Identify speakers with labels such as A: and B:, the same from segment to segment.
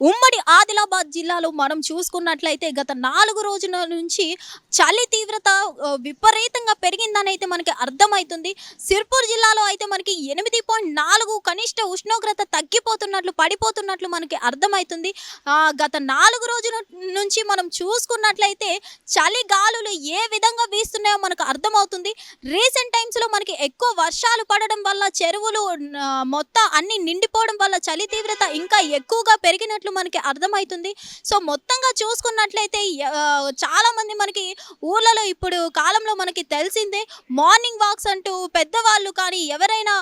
A: ఉమ్మడి ఆదిలాబాద్ జిల్లాలో మనం చూసుకున్నట్లయితే గత నాలుగు రోజుల నుంచి చలి తీవ్రత విపరీతంగా పెరిగిందని అయితే మనకి అర్థమవుతుంది సిర్పూర్ జిల్లాలో అయితే మనకి ఎనిమిది పాయింట్ నాలుగు కనిష్ట ఉష్ణోగ్రత తగ్గిపోతున్నట్లు పడిపోతున్నట్లు మనకి అర్థమవుతుంది గత నాలుగు రోజుల నుంచి మనం చూసుకున్నట్లయితే చలి గాలులు ఏ విధంగా వీస్తున్నాయో మనకు అర్థమవుతుంది. రీసెంట్ టైమ్స్లో మనకి ఎక్కువ వర్షాలు పడడం వల్ల చెరువులు మొత్తం అన్ని నిండిపోవడం వల్ల చలి తీవ్రత ఇంకా ఎక్కువగా పెరిగిన చేసినట్లు మనకి అర్థమవుతుంది. సో మొత్తంగా చూసుకున్నట్లయితే చాలామంది మనకి ఊర్లలో ఇప్పుడు కాలంలో మనకి తెలిసిందే మార్నింగ్ వాక్స్ అంటూ పెద్దవాళ్ళు కానీ ఎవరైనా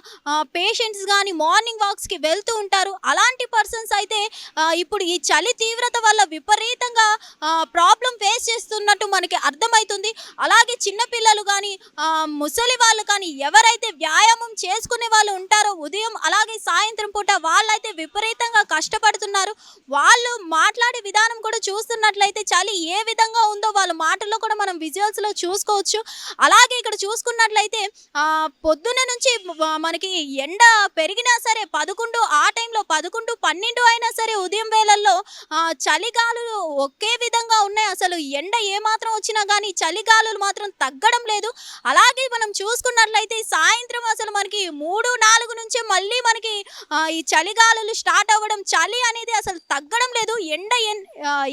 A: పేషెంట్స్ కానీ మార్నింగ్ వాక్స్కి వెళ్తూ ఉంటారు. అలాంటి పర్సన్స్ అయితే ఇప్పుడు ఈ చలి తీవ్రత వల్ల విపరీతంగా ప్రాబ్లం ఫేస్ చేస్తున్నట్టు మనకి అర్థమవుతుంది. అలాగే చిన్నపిల్లలు కానీ ముసలి వాళ్ళు కానీ ఎవరైతే వ్యాయామం చేసుకునే వాళ్ళు ఉంటారో ఉదయం అలాగే సాయంత్రం పూట వాళ్ళైతే విపరీతంగా కష్టపడుతున్నారు. వాళ్ళు మాట్లాడే విధానం కూడా చూస్తున్నట్లయితే చలి ఏ విధంగా ఉందో వాళ్ళ మాటల్లో కూడా మనం విజువల్స్లో చూసుకోవచ్చు. అలాగే ఇక్కడ చూసుకున్నట్లయితే పొద్దున్న నుంచి మనకి ఎండ పెరిగినా సరే పదకొండు ఆ టైంలో పదకొండు పన్నెండు అయినా సరే ఉదయం వేళల్లో చలిగాలులు ఒకే విధంగా ఉన్నాయి. అసలు ఎండ ఏమాత్రం వచ్చినా కానీ చలిగాలులు మాత్రం తగ్గడం లేదు. అలాగే మనం చూసుకున్నట్లయితే సాయంత్రం అసలు మనకి మూడు నాలుగు నుంచి మళ్ళీ మనకి ఈ చలిగాలులు స్టార్ట్ అవ్వడం చలి అనేది అసలు తగ్గడం లేదు. ఎండ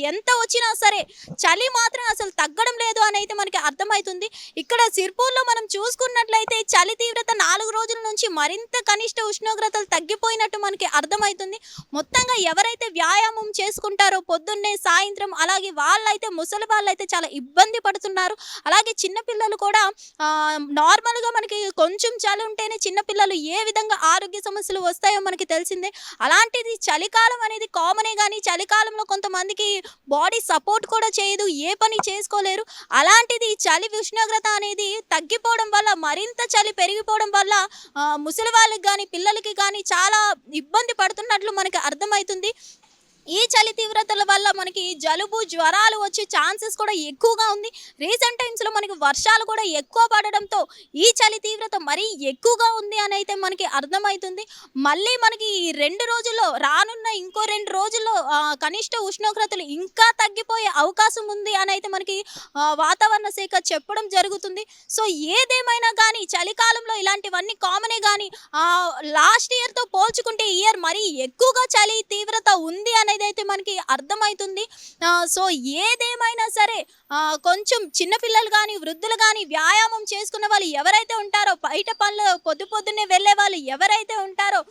A: ఎంత వచ్చినా సరే చలి మాత్రం అసలు తగ్గడం లేదు అని అయితే మనకి అర్థమవుతుంది ఇక్కడ సిర్పూర్లో మనం చూసుకున్నట్లయితే చలి తీవ్రత నాలుగు రోజుల నుంచి మరింత కనిష్ట ఉష్ణోగ్రతలు తగ్గిపోయినట్టు మనకి అర్థమవుతుంది మొత్తంగా ఎవరైతే వ్యాయామం చేసుకుంటారో పొద్దున్నే సాయంత్రం అలాగే వాళ్ళైతే ముసలి వాళ్ళైతే చాలా ఇబ్బంది పడుతున్నారు. అలాగే చిన్నపిల్లలు కూడా నార్మల్గా మనకి కొంచెం చలి ఉంటేనే చిన్నపిల్లలు ఏ విధంగా ఆరోగ్య సమస్యలు వస్తాయో మనకి తెలిసిందే. అలాంటిది చలికాలం అనేది కా కామనే కానీ చలికాలంలో కొంతమందికి బాడీ సపోర్ట్ కూడా చేయదు ఏ పని చేసుకోలేరు. అలాంటిది చలి ఉష్ణోగ్రత అనేది తగ్గిపోవడం వల్ల మరింత చలి పెరిగిపోవడం వల్ల ముసలి వాళ్ళకి కానీ పిల్లలకి కానీ చాలా ఇబ్బంది పడుతున్నట్లు మనకి అర్థమవుతుంది. ఈ చలి తీవ్రతల వల్ల మనకి జలుబు జ్వరాలు వచ్చే ఛాన్సెస్ కూడా ఎక్కువగా ఉంది. రీసెంట్ టైమ్స్లో మనకి వర్షాలు కూడా ఎక్కువ పడడంతో ఈ చలి తీవ్రత మరీ ఎక్కువగా ఉంది అని అయితే మనకి అర్థమవుతుంది. మళ్ళీ మనకి ఈ రెండు రోజుల్లో రానున్న ఇంకో రెండు రోజుల్లో కనిష్ట ఉష్ణోగ్రతలు ఇంకా తగ్గిపోయే అవకాశం ఉంది అని అయితే మనకి వాతావరణ శాఖ చెప్పడం జరుగుతుంది. సో ఏదేమైనా కానీ చలికాలంలో ఇలాంటివన్నీ కామనే కానీ లాస్ట్ ఇయర్తో పోల్చుకుంటే ఇయర్ మరీ ఎక్కువగా చలి తీవ్రత ఉంది అనేది అయితే మనకి అర్థమవుతుంది సో ఏదేమైనా సరే కొంచెం చిన్నపిల్లలు కానీ వృద్ధులు కానీ వ్యాయామం చేసుకున్న వాళ్ళు ఎవరైతే ఉంటారో బయట పనులు పొద్దు పొద్దున్నే వెళ్ళే వాళ్ళు ఎవరైతే ఉంటారో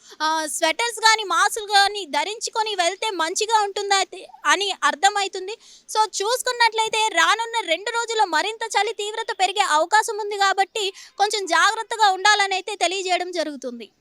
A: స్వెటర్స్ కానీ మాస్కులు కానీ ధరించుకొని వెళ్తే మంచిగా ఉంటుందా అని అర్థమవుతుంది సో చూసుకున్నట్లయితే రానున్న రెండు రోజుల్లో మరింత చలి తీవ్రత పెరిగే అవకాశం ఉంది కాబట్టి కొంచెం జాగ్రత్తగా ఉండాలని అయితే తెలియజేయడం జరుగుతుంది.